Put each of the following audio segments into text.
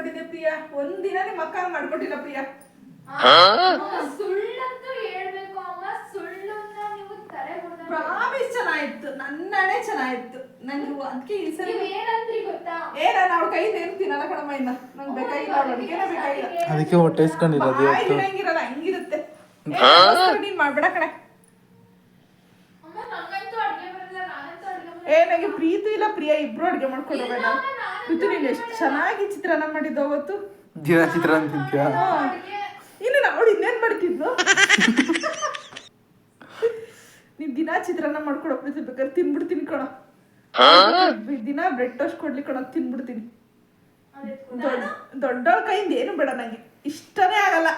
ಮಾಡ್ಕೊಂಡಿದ್ದೆ ಪ್ರಿಯಾ. ಒಂದಿನ ನಿಮ್ಮ ಅಕ್ಕ ಮಾಡ್ಕೊಟ್ಟಿಲ್ಲ ಪ್ರಿಯಾ. ಸುಳ್ಳಂತೂ ಹೇಳ್ಬೇಕು ಅಮ್ಮ. ಸುಳ್ಳನ್ನ ನೀವು ತಲೆ ಪ್ರಾಮಿಸ್ ಚೆನ್ನಾಗಿತ್ತು. ನನ್ನಣೆ ಚೆನ್ನಾಗಿತ್ತು. ನಂಗೆ ಅದಕ್ಕೆ ಈ ಸರಿ ಏನಂದ್ರಿ ಗೊತ್ತಾ? ಏ ನಾನು ಅವ್ಳ ಕೈ ಏನು ತಿನ್ನಲ್ಲ ಕಣಮ್ಮ ಇನ್ನ. ನಂಗೆ ಬೇಕಾಗಿಲ್ಲ ಅವ್ಳ ಅಡುಗೆನೇ ಬೇಕಾಗಿಲ್ಲ. ಅದಕ್ಕೆ ಹೊಟ್ಟೆ ಇಸ್ಕೊಂಡಿಲ್ಲ ಅದು ಇವತ್ತು ತಿನ್ನಂಗಿರಲ್ಲ ಹಂಗಿರುತ್ತೆ. ನೀನ್ ಮಾಡ್ಬೇಡ ಕಣೆ. ಅಮ್ಮ ನಂಗಂತೂ ಅಡ್ಗೆ ಬರಲ್ಲ ನಾನಂತೂ ಅಡ್ಗೆ ಬರಲ್ಲ. ಏ ನಂಗೆ ಪ್ರೀತಿ ಇಲ್ಲ ಪ್ರಿಯಾ. ಇಬ್ರು ಅಡುಗೆ ಮಾಡ್ಕೊಂಡು ಬೇಡ ನೀನು ಎಷ್ಟು ಚೆನ್ನಾಗಿ ಚಿತ್ರಾನ್ನ ಮಾಡಿದ್ದು ಅವತ್ತು? ದಿನ ಚಿತ್ರಾನ್ನ ತಿಂತೀಯಾ? ಅಡ್ಗೆ ಇನ್ನು ಅವಳು ಇನ್ನೇನ್ ಮಾಡ್ತಿದ್ಲು? ನೀನ್ ದಿನಾ ಚಿತ್ರಾನ್ನ ಮಾಡ್ಕೊಡೋ ಪ್ರೀತಿ ಬೇಕಾದ್ರೆ ತಿನ್ಬಿಡ್ತೀನಿ ಕಣ. ದಿನ ಬ್ರೆಡ್ ಟೋಸ್ಟ್ ಕೊಡ್ಲಿ ಕಣ ತಿನ್ಬಿಡ್ತೀನಿ. ದೊಡ್ಡ ದೊಡ್ಡವಳ ಕೈಯಿಂದ ಏನು ಬೇಡ ನಂಗೆ. ಇಷ್ಟನೇ ಆಗಲ್ಲ.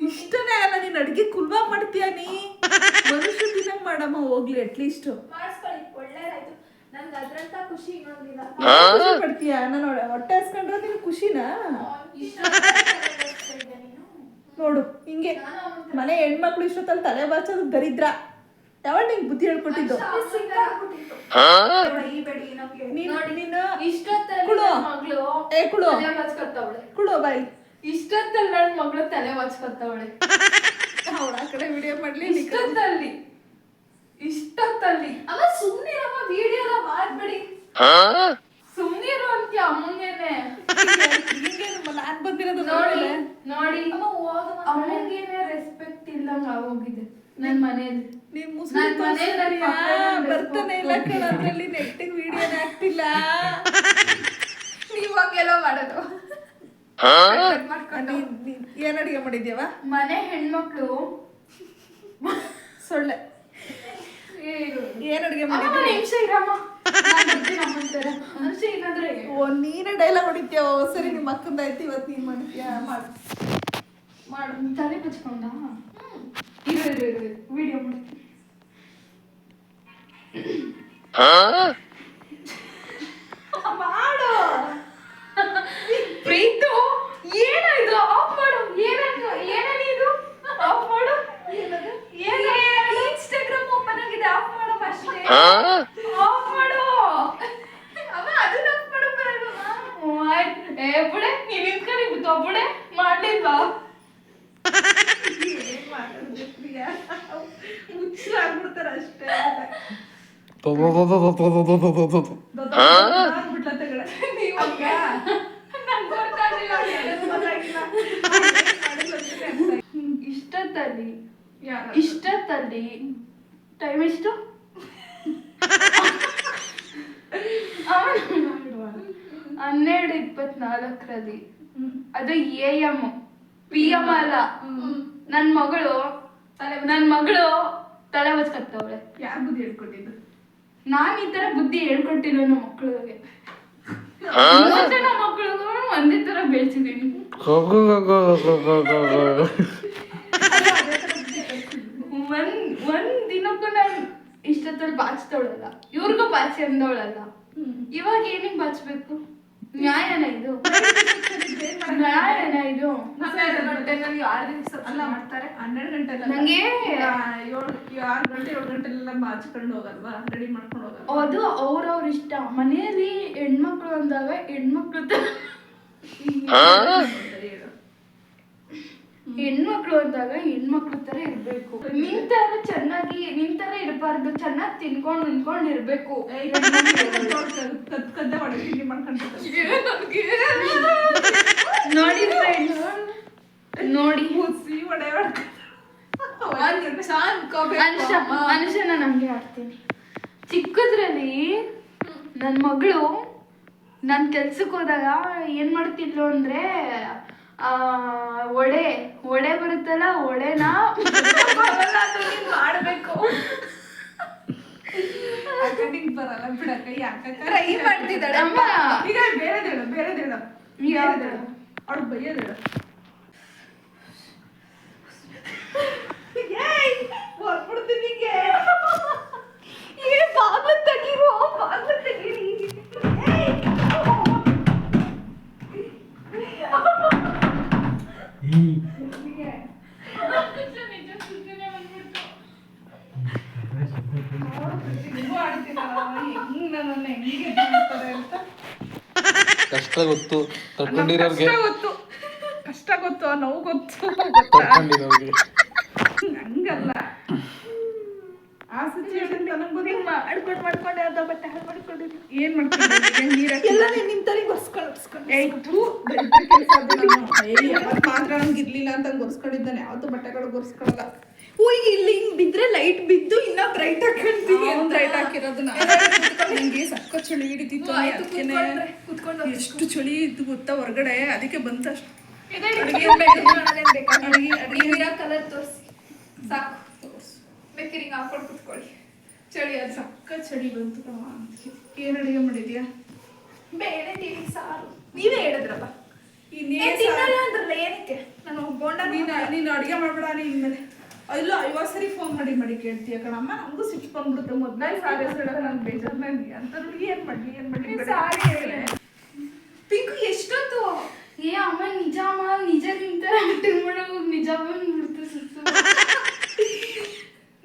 ಇಷ್ಟನೇ ಆಗಲ್ಲ ನೀನ್ ಅಡ್ಗೆ ಕುಲ್ವಾ ಮಾಡ್ತೀಯ ನೀ? ಮನುಷ್ಯ ದಿನ ಮಾಡಮ್ಮ ಹೋಗ್ಲಿ ಅಟ್ಲೀಸ್ಟ್ ಖುಷಿ ಪಡ್ತೀಯ? ನಾನು ಹೊಟ್ಟೆ ಹಸ್ಕೊಂಡ್ರೆ ನಿನ್ ಖುಷಿನಾ? ನೋಡು ಹಿಂಗೆ ಮನೆ ಹೆಣ್ಮಕ್ಳು ಇಷ್ಟೊತ್ತಲ್ಲಿ ತಲೆ ಬಾಚೋದು ದರಿದ್ರ. ಯಾವಾಗ ನಿಂಗೆ ಬುದ್ಧಿ ಹೇಳ್ಕೊಟ್ಟಿದ್ದು? ಕುಳು. ನನ್ ಮಗಳು ಏ ಕುಳು ತಲೆ ಬಾಚ್ಕೊತಾವಳೆ ಕುಳು ಬಾಯಿ. ಇಷ್ಟೊತ್ತಲ್ಲಿ ನನ್ ಮಗಳು ತಲೆ ಬಾಚ್ಕೊತಾವಳೆ ಅವಳ ಆ ಕಡೆ ವಿಡಿಯೋ ಮಾಡ್ಲಿ ಇಷ್ಟೊತ್ತಲ್ಲಿ. ಇಷ್ಟೊತ್ತಲ್ಲಿ. ಅಮ್ಮ ಸುಮ್ನೆ ಅಮ್ಮ ವಿಡಿಯೋ ಮಾಡ್ಬೇಡಿ. ಸುಮ್ನಿರು ಅಂತ್ಯ ಅಮ್ಮಂಗೇನೆ ನಾನ್ ಬಂದಿರೋದು ನೋಡಿ ನೋಡಿ. ಅಮ್ಮಂಗೇನೆ ರೆಸ್ಪೆಕ್ಟ್ ಇಲ್ಲಂಗ ಆಗೋಗಿದೆ ನನ್ ಮನೇಲಿ. ನೀನ್ ನಾನ್ ಮುಸ್ಲಿಂ ಮನೇಲಿ ನನ್ ಬರ್ತಾನೆ ಇಲ್ಲ ಕಣ ಅದ್ರಲ್ಲಿ ನೆಟ್ಟಿಗೆ ಆಗ್ತಿಲ್ಲ ನೀವ್ ಹಂಗೆಲ್ಲ ಮಾಡೋದು. ನೀನ್ ಏನ್ ಅಡಿಗೆ ಮಾಡಿದ್ಯವ ಮನೆ ಹೆಣ್ಮಕ್ಳು. ಸೊಳ್ಳೆ. ಏನ್ ಅಡಿಗೆ ಮಾಡಿದ್ಯ ನಿಮಿಷ ಇರಮ್ಮ. ನಾನ್ ಡೈಲಾಗ್ ಹೊಡಿತೀಯ? ಓ ಸರಿ ನಿಮ್ಮ ಅಕ್ಕಂದ ಆಯ್ತು ಇವತ್ತು ನೀನ್ ಮಾಡ್ತೀಯ? ಮಾಡು. ಮಾಡು ತಲೆ ಬಚ್ಕೊಂಡ ಇರು ಇರು ಇರು ವಿಡಿಯೋ ಮಾಡ್ತೀನಿ ಮಾಡು. ಪ್ರೀತು ಏನ ಇದು? ಆಫ್ ಮಾಡು. ಏನ ಏನನಿ ಇದು? ಆಫ್ ಮಾಡು. ಇನ್ಸ್ಟಾಗ್ರಾಮ್ ಓಪನ್ ಆಗಿದೆ. ಆಫ್ ಮಾಡು ಅಷ್ಟೇ ಆಫ್ ಮಾಡು ಅಮ್ಮ ಅದನ್ನ ಆಫ್ ಮಾಡು ಬರಲ್ವಾ ಏ ಬುಡೆ ನೀನ್ ನಿಂತ್ಕೊಂಡು ಬಿತ್ತು ಬುಡೆ ಪ್ರಿಯಾ ಹುಚ್ಚರಾಗ್ಬಿಡ್ತಾರ ಅಷ್ಟೇ ಇಷ್ಟೊತ್ತಲ್ಲಿ ಇಷ್ಟೊತ್ತಲ್ಲಿ ಟೈಮ್ ಎಷ್ಟು? ಹನ್ನೆರಡು ಇಪ್ಪತ್ನಾಲ್ಕರಲ್ಲಿ. ಅದು ಎ ಎಂ ಪಿ ಎಂ ಅಲ್ಲ ನನ್ ಮಗಳು ನನ್ ಮಗಳು ತಲೆ ಬಚ್ಕತ್ತವಳೆ. ಯಾರ ಬುದ್ಧಿ ಹೇಳ್ಕೊಟ್ಟಿದ್ದು? ನಾನ್ ಈ ತರ ಬುದ್ಧಿ ಹೇಳ್ಕೊಟ್ಟಿಲ್ಲ ನಮ್ಮ ಮಕ್ಕಳಿಗೆ ಜನ ಮಕ್ಕಳಿಗೂ ಒಂದೇ ತರ ಬೆಳೆಸಿದೀನಿ ಒಂದ್ ಒಂದ್ ದಿನಕ್ಕೂ ನಾನು ಇಷ್ಟೊತ್ತಲ್ಲಿ ಬಾಚ್ತವಳಲ್ಲ. ಇವ್ರಿಗೂ ಬಾಚಿ ಅಂದವಳಲ್ಲ ಇವಾಗ ಏನಿಗೆ ಬಾಚ್ಬೇಕು? ನ್ಯಾಯನ ಇದು. ಇದು? ಅಲ್ಲ ಮಾಡ್ತಾರೆ. ಹನ್ನೆರಡು ಗಂಟೆ ನಂಗೆ ಏಳು ಆರು ಗಂಟೆ ಏಳು ಗಂಟೆಲೆಲ್ಲ ಬಾಚ್ಕೊಂಡು ಹೋಗಲ್ವಾ? ರೆಡಿ ಮಾಡ್ಕೊಂಡು ಹೋಗಲ್ವಾ? ಅದು ಅವ್ರವ್ರ ಇಷ್ಟ. ಮನೆಯಲ್ಲಿ ಹೆಣ್ಮಕ್ಳು ಅಂದಾಗ ಹೆಣ್ಮಕ್ಳು. ಹೆಣ್ಮಕ್ಳು ಅಂದಾಗ ಹೆಣ್ಮಕ್ಳು ತರ ಇರ್ಬೇಕು. ನಿನ್ ತರ ಚೆನ್ನಾಗಿ ನಿನ್ ತರ ಇರಬಾರ್ದು. ಚೆನ್ನಾಗಿ ತಿನ್ಕೊಂಡು ನಿಂತ್ಕೊಂಡು ಇರ್ಬೇಕು ಏಯ್, ನೋಡಿ ನೋಡಿ. ಮುಸಿ ಒಡೆ ಅನುಷನ ನನಗೆ ಹಾಕ್ತೀನಿ. ಚಿಕ್ಕದ್ರಲ್ಲಿ ನನ್ನ ಮಗಳು ನನ್ನ ಕೆಲ್ಸಕ್ಕೆ ಹೋದಾಗ ಏನು ಮಾಡ್ತಿದ್ಲು ಆ ಒಡೆ ಒಡೆ ಬರುತ್ತಲ್ಲ ಒಡೆನ ಮಾಡಬೇಕು. ಬರಲ್ಲ ಬಿಡಕ್ಕ ಯಾಕಕ್ಕ ಈಗ ಬೇರೆ ಬೇರೆ 40 Yay! बहुत पढ़ते hmm. नहीं गए ये बाद में तक ही। वो बाद में तक ही ಹಿಂಗೆ ನಾನು ಹಿಂಗೆ ಕಷ್ಟ ಗೊತ್ತು. ತಕೊಂಡಿರೋರ್ಗೆ ಕಷ್ಟ ಗೊತ್ತು. ಕಷ್ಟ ಗೊತ್ತು ಆ ನೋವು ಗೊತ್ತು. ತಡ್ಕೊಂಡಿರೋರ್ಗೆ ಹಂಗಲ್ಲ. ಆ ಸಿಚುವೇಶನ್ ನನಗೆ ಗೊತ್ತು ಮಾಡ್ಕೊಂಡು ಮಾಡ್ಕೊಂಡು ಯಾವ್ದೋ ಬಟ್ಟೆ ಹಾಳು ಮಾಡ್ತೀನಿ ಏನ್ ಮಾಡ್ತೀನಿ ನೀರ್ ಎಲ್ಲ ನಿಮ್ ತಲೆಗೆ ಒರ್ಸ್ಕೊಂಡು ಏಯ್ ಥೂ ದರಿದ್ರ ಕೆಲ್ಸ ನಮ್ಗೆ ಇರ್ಲಿಲ್ಲ ಅಂತ ಗೊರ್ಸ್ಕೊಂಡಿದ್ದಾನೆ ಯಾವತ್ತು ಬಟ್ಟೆಗಳು ಗೊರ್ಸ್ಕೊಳಲ್ಲ ಓ ಈಗ ಇಲ್ಲಿ ಹಿಂಗ್ ಬಿದ್ರೆ ಲೈಟ್ ಬಿದ್ದು ಇನ್ನ ಬ್ರೈಟ್ ಅವ್ನ್ ಅಂತ. ರೈಟ್ ಹಾಕಿರೋದು ನಂಗೆ ಸಕ್ಕ ಚಳಿ ಹಿಡಿತಿತ್ತು ಕೂತ್ಕೊಂಡು ಎಷ್ಟು ಚಳಿ ಇತ್ತು ಗೊತ್ತಾ ಹೊರಗಡೆ? ಅದಕ್ಕೆ ಬಂತ ಕಲರ್ ತೋರಿಸಿ. ಸಾಕು. ಬೇಕಿರಿ ಹಿಂಗೆ ಹಾಕೊಂಡು ಕುತ್ಕೊಳ್ಳಿ. ಚಳಿ ಅದು ಸಕ್ಕ ಚಳಿ ಬಂತು. ಏನ್ ಅಡಿಗೆ ಮಾಡಿದ್ಯಾ? ಬೇರೆ ತಿಳಿ ಸಾರು ನೀವೇ ಹೇಳಿದ್ರಪ್ಪ ಇನ್ನೇನ್ ಏನ್ ತಿನ್ನಲ್ಲ ಅಂದ್ರಲ್ಲ ಏನಕ್ಕೆ ನಾನು ಬೋಂಡ ನೀನು ನೀನು ಅಡುಗೆ ಮಾಡ್ಬಿಡ ನೀ ಮೇಲೆ ಇಲ್ಲ ಐವತ್ತು ಸರಿ ಫೋನ್ ಮಾಡಿ ಮಾಡಿ ಕೇಳ್ತೀಯ ಕಣಮ್ಮ. ನಮಗೂ ಸಿಟ್ಟು ಬಂದ್ಬಿಡುತ್ತೆ. ಮೊದಲೇ ಸಾರಿ ಹೇಳೋದು ನಂಗೆ ಬೇಜಾರು ನನಗೆ ಅಂತ ಏನು ಮಾಡ್ಲಿ ಏನು ಮಾಡ್ಲಿ ಬೇಡ. ಸಾರಿ ಹೇಳಿ. ಪಿಂಕು ಎಷ್ಟೊತ್ತು? ಏ ಅಮ್ಮ ನಿಜ ಅಮ್ಮ ನಿಜ ನಿಂತ ಆಕ್ಟಿಂಗ್ ಮಾಡೋದು ನಿಜ ಬಂದ್ಬಿಡ್ತು ಸುಸ್ತು.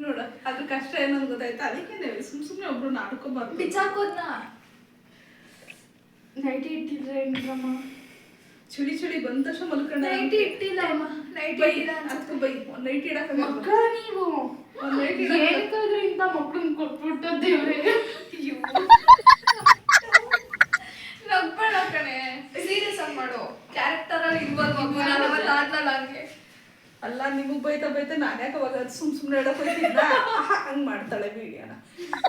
ನೋಡ ಅದ್ರ ಕಷ್ಟ ಏನಂತ ಗೊತ್ತಾಯ್ತು? ಅದಕ್ಕೆ ಸುಮ್ ಸುಮ್ನೆ ಒಬ್ರು ನಾಡ್ಕೋಬಾರ್ದು. ಬಿಚ್ಚಾಕೋದ್ನ ನೈಟಿ ಇಟ್ಟಿದ್ರೆ ಹೆಂಗಮ್ಮ ಚಳಿ ಚುಳಿ ಬಂದ ತಕ್ಷಣ ಮಲ್ಕೊಂಡ ನೈಟಿ ಇಟ್ಟಿಲ್ಲ ಅಮ್ಮ. ನೈಟಿ ಬೈ ಇಟ್ಟಿಲ್ಲ ಅದಕ್ಕೆ ಬೈ. ಒಂದ್ ನೈಟ್ ಇಡಕ್ಕೆ ಮಕ್ಕ ನೀವು. ಒಂದ್ ನೈಟ್ ಇಡಕ್ಕೆ ಇಂತ ಮಕ್ಕಳನ್ನ ಕೊಟ್ಬಿಟ್ಟು ದೇವ್ರೆ? ನಗ್ಬೇಡ ಕಣೆ. ಸೀರಿಯಸ್ ಆಗಿ ಮಾಡು. ಕ್ಯಾರೆಕ್ಟರ್ ಅಲ್ಲಿ ಇರ್ಬೋದು ಮಗು? ನಾನು ಅವತ್ತು ಆಡ್ಲಲ್ಲ ಹಂಗೆ. ಅಲ್ಲ ನಿಮಗ್ ಬೈತಾ ಬೈತಾ ನಾನು ಯಾಕೆ ಅವಾಗ ಅದು ಸುಮ್ ಸುಮ್ನೆ ಹೇಳಕ್ ಹೋಗ್ತಿದ್ದ ಹಂಗ್ ಮಾಡ್ತಾಳೆ ವಿಡಿಯೋನ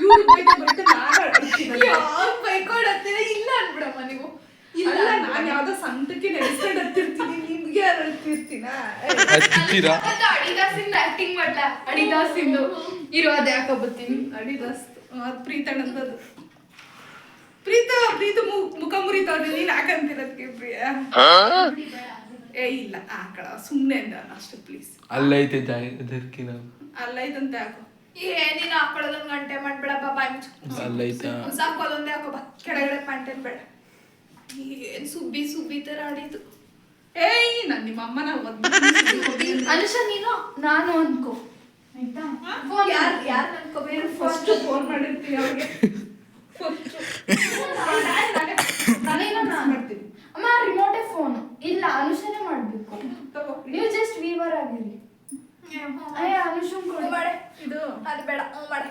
ಇವ್ರಿಗೆ ಬೈತಾ ಬೈತಾ ನಾನು ಅಳ್ತಿದ್ನಲ್ಲ. ಯಾವಾಗ ಬೈಕೊಡತ್ತೀರ ಇಲ್ಲ ಅನ್ಬಿಡಮ್ಮ ನೀವು ಇಲ್ಲ ಅಲ್ಲ ನಾನ್ ಯಾವ್ದೋ ಸಂತಕ್ಕೆ ನೆನೆಸ್ಕೊಂಡು ಹತ್ತಿರ್ತೀನಿ ನಿಮ್ಗೆ ಯಾರು ಹತ್ತಿರ್ತೀನ ಹತ್ತಿರ ಮತ್ತೆ ಅಡಿದಾಸಿಂದ ಆಕ್ಟಿಂಗ್ ಮಾಡ್ಲಾ ಅಡಿದಾಸಿಂದು. ಇರೋ ಅದೇ ಹಾಕೋಬತ್ತೀನಿ ಅಡಿದಾಸ್. ಅದ್ ಪ್ರೀತಣ್ಣಂದದು ಪ್ರೀತ ಪ್ರೀತ ಮು- ಮುಖ ಮುರಿತಾವ್ರೆ ನೀನ್ ಹಾಕಂತಿರೋದಕ್ಕೆ ಪ್ರಿಯ? ಏ ಇಲ್ಲ ಆಕಳ ಸುಮ್ನೆ ಅಂದ ಅಷ್ಟು ಪ್ಲೀಸ್ ಅಲ್ಲೈತೆ ಜಾಗ ದರ್ಕಿನ ಅಲ್ಲ ಇದಂತೆ ಹಾಕು. ಏ ನೀನು ಹಾಕೊಳ್ಳೋದೊಂದು ಗಂಟೆ ಮಾಡ್ಬೇಡಪ್ಪ ಬಾಯ್ ಅಲ್ಲೈತಾ? ಸಾಕು ಅದೊಂದೇ ಹಾಕೋ ಬಾ. ಕೆಳಗಡೆ ಪ್ಯಾಂಟೇನ್ ಬೇಡ. ಏನ್ ಸುಬ್ಬಿ ಸುಬ್ಬಿ ತರ ಆಡಿದ್ದು. ಏಯ್ ನಾನ್ ನಿಮ್ಮ ಅಮ್ಮನ ಅನುಷ ನೀನು ನಾನು ಅನ್ಕೋ. ಆಯ್ತಾ? ಯಾರು ಯಾರು ಅನ್ಕೋಬೇಕು ಫಸ್ಟ್ ಫೋನ್ ಮಾಡಿರ್ತೀನಿ ಅವ್ರಿಗೆ? ನಾನೇನೋ ನಾನು ಮಾಡ್ತೀನಿ. ಅಮ್ಮ ರಿಮೋಟೇ ಫೋನ್ ಇಲ್ಲ ಅನುಷನೇ ಮಾಡ್ಬೇಕು. ನೀವು ಜಸ್ಟ್ ವೀವರ್ ಆಗಿರಿ. ಅಯ್ಯ ಅನುಷನ್ ಕೊಡು. ಮಾಡೆ ಇದು? ಅದು ಬೇಡ. ಹ್ಞೂ ಮಾಡೆ.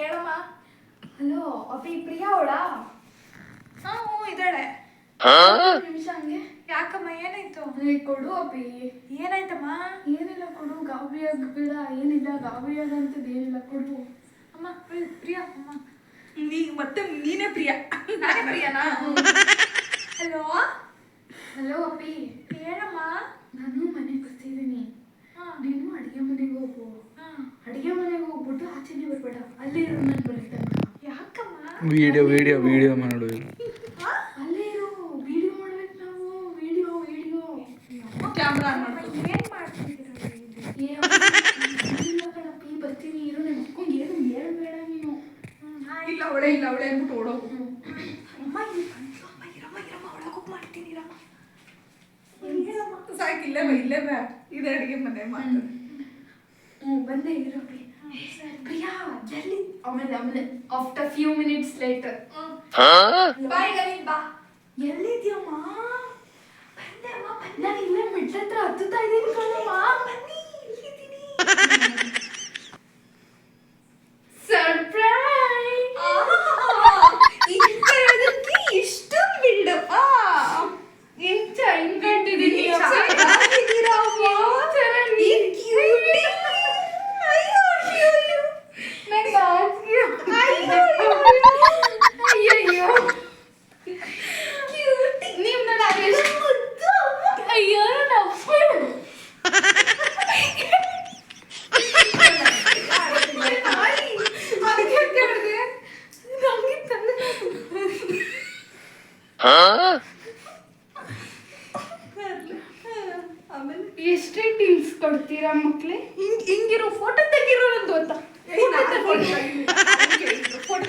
ಹೇಳಮ್ಮ. ಹಲೋ ಅಪ್ಪಿ ಪ್ರಿಯಾ ಅವಳಾ? ಹಾ ಹ್ಞೂ ಇದ್ದಾಳೆ. ನಿಮಿಷ ಹಂಗೆ. ಯಾಕಮ್ಮ ಏನಾಯ್ತು? ಕೊಡು ಅಪ್ಪಿ ಏನಾಯ್ತಮ್ಮ? ಏನಿಲ್ಲ ಕೊಡು. ಗಾಬರಿ ಆಗಬೇಡ ಏನಿಲ್ಲ ಗಾಬರಿ ಆಗಂತದ್ದು ಏನಿಲ್ಲ ಕೊಡು. ಅಮ್ಮ ಪ್ರಿ- ಪ್ರಿಯಾ ಅಮ್ಮ. ನೀ ಮತ್ತೆ ನೀನೇ ಪ್ರಿಯಾ. ನಾನೇ ಪ್ರಿಯಾನಾ? ಹಲೋ? ಹಲೋ ಅಪ್ಪಿ ಹೇಳಮ್ಮ. ನಾನು ಮನೆಗೆ ಬರ್ತಿದ್ದೀನಿ. ನೀನು ಅಡುಗೆ ಮನೆಗೆ ಹೋಗು. ಅಡುಗೆ ಮನೆಗೆ ಹೋಗ್ಬಿಟ್ಟು ಆಚೆನೇ ಬರಬೇಡ. ಅಲ್ಲೇ ಇರು ನಾನು ವಿಡಿಯೋ ವಿಡಿಯೋ ವಿಡಿಯೋ ಮಾಡು ಅಲ್ಲೇ ಇರು ವಿಡಿಯೋ ಮಾಡ್ಬೇಕು ನಾವು ವಿಡಿಯೋ ವಿಡಿಯೋ ಕ್ಯಾಮ್ರಾ ಆನ್ ಮಾಡ್ಕೊ ಏನ್ ಮಾಡ್ತಿದ್ದೀರಾ ಏ ಇಲ್ಲ ಕಣಪ್ಪಿ ಬರ್ತೀನಿ ಇರು ನನ್ನ ಮಕ್ಕಳು ಏನು ಹೇಳ್ಬೇಡ ನೀನು ಇಲ್ಲ ಅವಳೆ ಇಲ್ಲ ಅವಳೆ ಅಂದ್ಬಿಟ್ಟು ಓಡೋಗು ಅಮ್ಮ ಇಲ್ಲಿ ಬಂದ್ಲು ಅಮ್ಮ ಇರಮ್ಮ ಇರಮ್ಮ ಒಳಗೋಗಿ ಮಾಡ್ತೀನಿ ಇರಮ್ಮ ಸಾಕು ಇಲ್ಲೇ ಬಾ ಇಲ್ಲೇ ಬಾ ಇದೆ ಅಡಿಗೆ ಮನೆ ಮಾತು ಹ್ಞೂ ಬಂದೆ ಇರೋಬಿ ಪ್ರಿಯಾ ಜಲ್ದಿ ಆಮೇಲೆ ಆಮೇಲೆ after few minutes later bye Garib ಬಾ. ಎಲ್ಲಿದ್ಯಮ್ಮ? ಬಂದೆ ಅಮ್ಮ. ನಾನು ಇಲ್ಲೇ ಮಿಡ್ಲ್ ಹತ್ರ ಹತ್ತುತ್ತಾ ಇದ್ದೀನಿ ಕಣಮ್ಮ. ಬನ್ನಿ ಎಷ್ಟೇ ಟಿಪ್ಸ್ ಕೊಡ್ತೀರಾ ಮಕ್ಳೇ ಹಿಂಗ್ ಹಿಂಗಿರೋ ಫೋಟೋ ತೆಗಿರೋ ನಂದು ಅಂತ ಫೋಟೋ ತೋರಿಸ್ಲಾ ಫೋಟೋ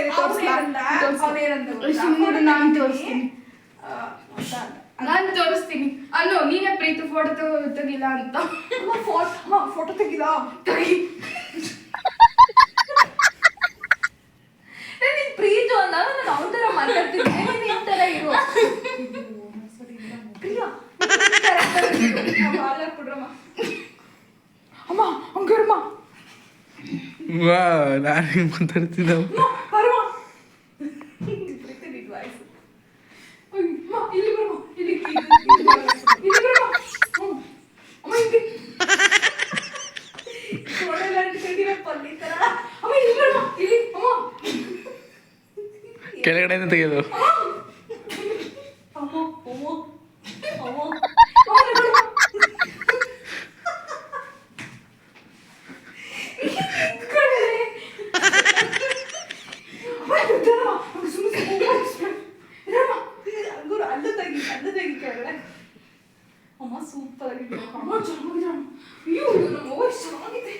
ಇದೆ ತೋರಿಸ್ಲಾ? ನಾನು ತೋರಿಸ್ತೀನಿ. ನಾನು ತೋರಿಸ್ತೀನಿ. ಅಲ್ಲೋ ನೀನೇ ಪ್ರೀತಿ ಫೋಟೋ ತೆಗಿಲ್ಲ ಅಂತ. ಫೋಟೋ ಫೋಟೋ ತೆಗಿಲಾ? ತೆಗಿ. ನೀನ್ ಪ್ರೀತು ಅಂದಾಗ ನಾನು ಅವನ ತರ ಮಾತಾಡ್ತಿದ್ದೆ ನೀನು ಈ ತರ ಇರು. ಪ್ರಿಯಾ ಬಿಡ್ರಮ್ಮ ಅಮ್ಮ ಹಂಗರ್ಮ ವಾ ನಾನು ಮಾತಾಡ್ತಿದ್ದ ಬರಮ್ಮ ಪ್ರೀತಿ ನಿನ್ ವಾಯ್ಸ್ ಅಮ್ಮ ಇಲ್ಲಿ ಬರಮ್ಮ ಇಲ್ಲಿ ಇಲ್ಲಿ ಬರಮ್ಮ ಹ್ಮ್. ಅಮ್ಮ ಇಲ್ಲಿ ಕೊಡಲ್ಲ ಅಂಟ್ಕೊಂಡಿರೋ ಪಲ್ಲಿ ಥರ ಅಮ್ಮ ಇಲ್ಲಿ ಬರಮ್ಮ ಇಲ್ಲಿ ಅಮ್ಮ ಕೆಳಗಡೆಯಿಂದ ತೆಗೆಯೋದು ಅಮ್ಮ ಅಮ್ಮ ಅಮ್ಮ ಅಮ್ಮ ಇಲ್ಲಿ ಬರಮ್ಮ. ಕಣೆ. ಅಮ್ಮ ಇದ್ದಮ್ಮ. ಅವ್ರು ಸುಮ್ನೆ ಸುಮ್ನೆ ಹೋಗ್ಬಿಡ್ಸ್ಬಿಡು. ಇರಮ್ಮ. ಅಂಗೂರು ಅಲ್ಲೂ ತೆಗಿ ಅಲ್ಲೂ ತೆಗಿ ಕೆಳಗಡೆ ಅಮ್ಮ ಸೂಪರ್ ಆಗಿದೆ ಅಮ್ಮ ಚೆನ್ನಾಗಿದೆ ಅಮ್ಮ. ಅಯ್ಯೋ ಇದು ನಮ್ಮ ವಾಯ್ಸ್ ಚೆನ್ನಾಗಿದೆ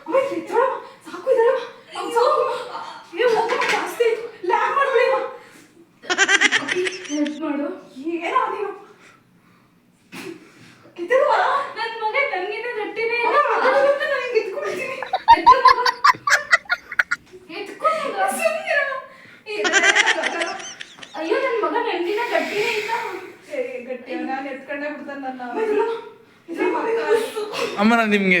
ಅಮ್ಮ ಎದ್ದೋಳಮ್ಮ. ಸಾಕು ಇದಳಮ್ಮ. ಅಮ್ಮ ಸಾಕು. ಏ ಹೋಗಮ್ಮ ಜಾಸ್ತಿ ಆಯ್ತು. ಲ್ಯಾಗ್ ಮಾಡ್ಬೇಡಿ ಅಮ್ಮ. ಹೆಲ್ಪ್ ಮಾಡು ಏನೋ ನೀನು ಎದ್ದೋಳಮ್ಮ. ನನ್ನ ಮಗ ತಂಗಿನ ಗಟ್ಟಿನೇ ಅಮ್ಮ, ಅದರಿಂದ ನಾನು ಹಿಂಗೆ ಎತ್ಕೊಳ್ತೀನಿ. ಅಯ್ಯೋ ನನ್ನ ಮಗ ನಂಗಿನ ಗಟ್ಟಿನೇ ಇಲ್ಲ ಏ, ಗಟ್ಟಿ ನಾನು ಎತ್ಕೊಂಡೇ ಬಿಡ್ತಾನೆ ನನ್ನ ಇದಮ್ಮ, ಇದಮ್ಮ. ಅಮ್ಮ ನಾನು ನಿಮ್ಗೆ ಎತ್ಕೊಂಡೆ ಅಲ್ವಾ ಅಮ್ಮ ಎತ್ತಿಸು ಅಮ್ಮ ಎತ್ತಿಸು ಅಮ್ಮ ಮುಗ್ದೋಗ್ಬಿಟ್ರೆ ಕಷ್ಟ ಎತ್ಕೊ. ಓ, ಇಲ್ಲ, ತಿರ್ಗಿಸ್ಬಿಡು. ಏ, ಬೇಡ. ಕೈ ಎತ್ತಿದ್ದು, ಹೊರಗಡೆ ಹಿಂಗೆ ನಿಮ್ಗೆ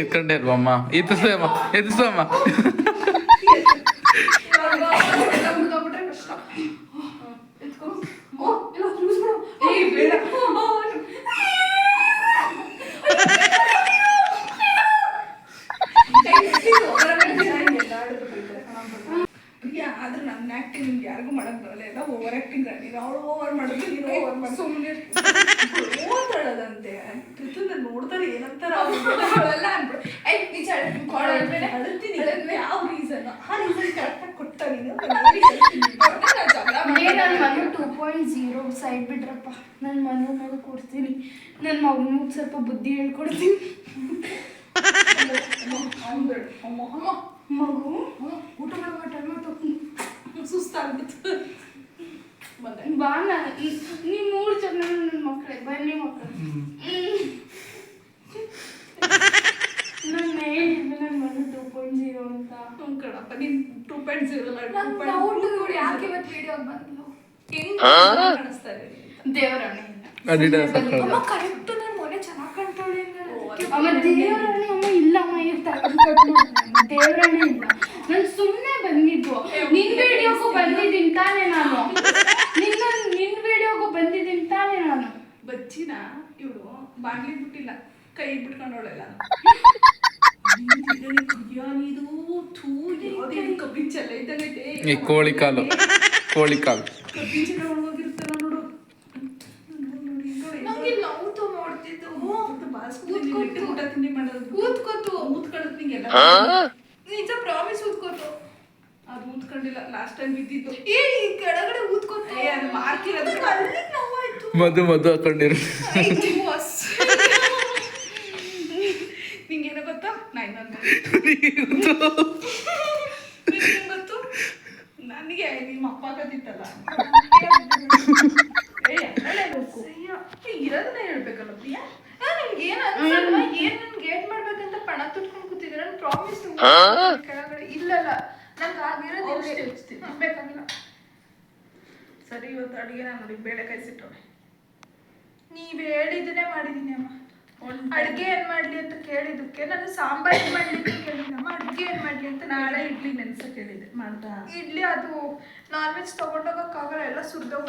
ಬೈತಾರೆ. ಪ್ರಿಯಾ, ಆದ್ರೆ ಎತ್ತಿಸಮ್ಮ ಆಕ್ಟಿಂಗ್ ನಿಮ್ಗೆ ಯಾರಿಗೂ ಮಾಡಕ್ ಬರಲ್ಲ. ಎಲ್ಲ ಓವರ್ ಆಕ್ಟಿಂಗ್ ನೀನು ಅವಳು ಓವರ್ ಮಾಡಿದ್ರು ನೀನು ಓವರ್ ಮಾಡಿ ಸುಮ್ಮನೆ ಅನ್ಬಿಡು. ನಿಜ. ಅಳ್ತೀನಿ. ಅಳದ್ಮೇಲೆ ಯಾವ ರೀಸನ್ ಆ ರೀಸನ್ ಕರೆಕ್ಟಾಗಿ ಕೊಟ್ಟ ನೀನು. ನನ್ನ ಮಗು ಟೂ ಪಾಯಿಂಟ್ ಜೀರೋ ಸೈಡ್ ಬಿಡ್ರಪ್ಪ ನನ್ನ ಮನೆ ಮೇಲೆ ಕೊಡ್ತೀನಿ. ನನ್ನ ಮಗನಿಗೆ ಸ್ವಲ್ಪ ಬುದ್ಧಿ ಹೇಳ್ಕೊಡ್ತೀನಿ. ಮಗು? ಊಟ ಮಾಡುವ ಟೈಮ್ ಸುಸ್ತಾಗ್ಬಿಟ್ಟು ಬಾ ನಾನು ನೀವು ಮೂರು ಜನ ನನ್ನ ಮಕ್ಕಳೇ ಬನ್ನಿ ಮಕ್ಕಳು ನಾನು ಹೇಳಿದ್ದೆ ನನ್ನ ಮನೆ ಟೂ ಪಾಯಿಂಟ್ ಜೀರೋ ಅಂತ ಹ್ಞೂ ಕಣಪ್ಪ ನೀನ್ ಟೂ ಪಾಯಿಂಟ್ ಜೀರೋ ನನ್ doubt ಯಾಕೆ ಇವತ್ತು ವಿಡಿಯೋ ಬಂದ್ಲು. ಹೆಂಗ್ ಕಾಣಿಸ್ತಾ ಇದೆ. ದೇವರಾಣೆ ಅಮ್ಮ ಕರೆಕ್ಟ್ ನನ್ನ ಮೊನೆ ಚೆನ್ನಾಗಿ ಕಾಣ್ತಾಳೆ ಅಮ್ಮ ದೇವರಾಣಿ ಅಮ್ಮ ಇಲ್ಲ ಅಮ್ಮ ಇರ್ತಾರೆ ದೇವರಾಣಿ ಇಲ್ಲ. ನಾನು ಸುಮ್ಮನೆ ಬಂದಿದ್ದು. ನಿನ್ ವಿಡಿಯೋಗೂ ಬಂದಿದ್ದೀನಿ ತಾನೇ ನಾನು. ನಿನ್ನ ನಿನ್ ವಿಡಿಯೋಗೂ ಬಂದಿದ್ದೀನಿ ತಾನೇ ನಾನು. ಬಚ್ಚಿನ? ಇವಳು ಬಾಗ್ಲಿ ಬಿಟ್ಟಿಲ್ಲ. ಕೈ ಬಿಟ್ಕೊಂಡವಳೆಲ್ಲ. ಇದು ಈ ಕೋಳಿ ಕಾಲು. ಕೋಳಿ ಕಾಲು. ನಿಜ ಪ್ರಾಮಿಸ್ ಊದ್ಕೊತು ಅದು ಊದ್ಕೊಂಡಿಲ್ಲ ಲಾಸ್ಟ್ ಟೈಮ್ ಬಿದ್ದಿದ್ದು. ಏ ಈ ಕೆಳಗಡೆ ಊದ್ಕೊತು ಅದು ಮಾರ್ಕಿರೋದು ನಂಗ್ ನೋವಾಯ್ತು. ಮದು ಮದು ಹಾಕೊಂಡಿರು. ನಿಂಗೇನೋ ಗೊತ್ತಾ? ನಾ ಇನ್ನೊಂದು ನಿಂಗೇನ್ ಗೊತ್ತು ನನಗೆ ನಿಮ್ಮ ಅಪ್ಪ ಆಗತ್ತಿತ್ತಲ್ಲ ಏ ಹೇಳಬೇಕು ಇರೋದನ್ನ ಹೇಳ್ಬೇಕಲ್ಲ ಪ್ರಿಯಾ ಆ, ನಿಮ್ಗೆ ಏನ್ ಅನ್ಸಲ್ವಾ ಏನ್ ನನ್ ಗೇಟ್ ಮಾಡ್ಬೇಕಂತ ತುಟ್ಕೊಂಡು ಕೂತಿದ್ರೆ ನಾನು ಪ್ರಾಮಿಸ್ ಕೆಳಗಡೆ ಇಲ್ಲಲ್ಲ. ನಂಗೆ ಆಗಿರೋದು ಔಷಧಿ ಇಲ್ಲೇ. ಹಚ್ತೀನಿ. ಬೇಕಾಗಿಲ್ಲ. ಸರಿ ಇವತ್ತು ಅಡುಗೆ ನಾನು ನೋಡಿ ಬೇಳೆ ಕಾಯಿಸಿಟ್ಟವ್ರೆ ನೀವ್ ಹೇಳಿದ್ದನ್ನೇ ಮಾಡಿದೀನಿ ಅಮ್ಮ. ಒಂದ್ ಅಡ್ಗೆ ಏನ್ ಮಾಡ್ಲಿ ಅಂತ ಕೇಳಿದಕ್ಕೆ ನಾನು ಸಾಂಬಾರ್ ಏನ್ ಮಾಡ್ಲಿ ಅಂತ ಕೇಳಿದಮ್ಮ ಅಡ್ಗೆ ಏನ್ ಮಾಡ್ಲಿ ಅಂತ ನಾಳೆ ಇಡ್ಲಿ ನೆನ್ಸ ಹೇಳಿದೆ ಮಾಡ್ತಾ. ಇಡ್ಲಿ ಅದು ನಾನ್ ವೆಜ್ ತಗೊಂಡೋಗಕ್ಕಾಗಲ್ಲ ಎಲ್ಲ ಸುರ್ದೋಗ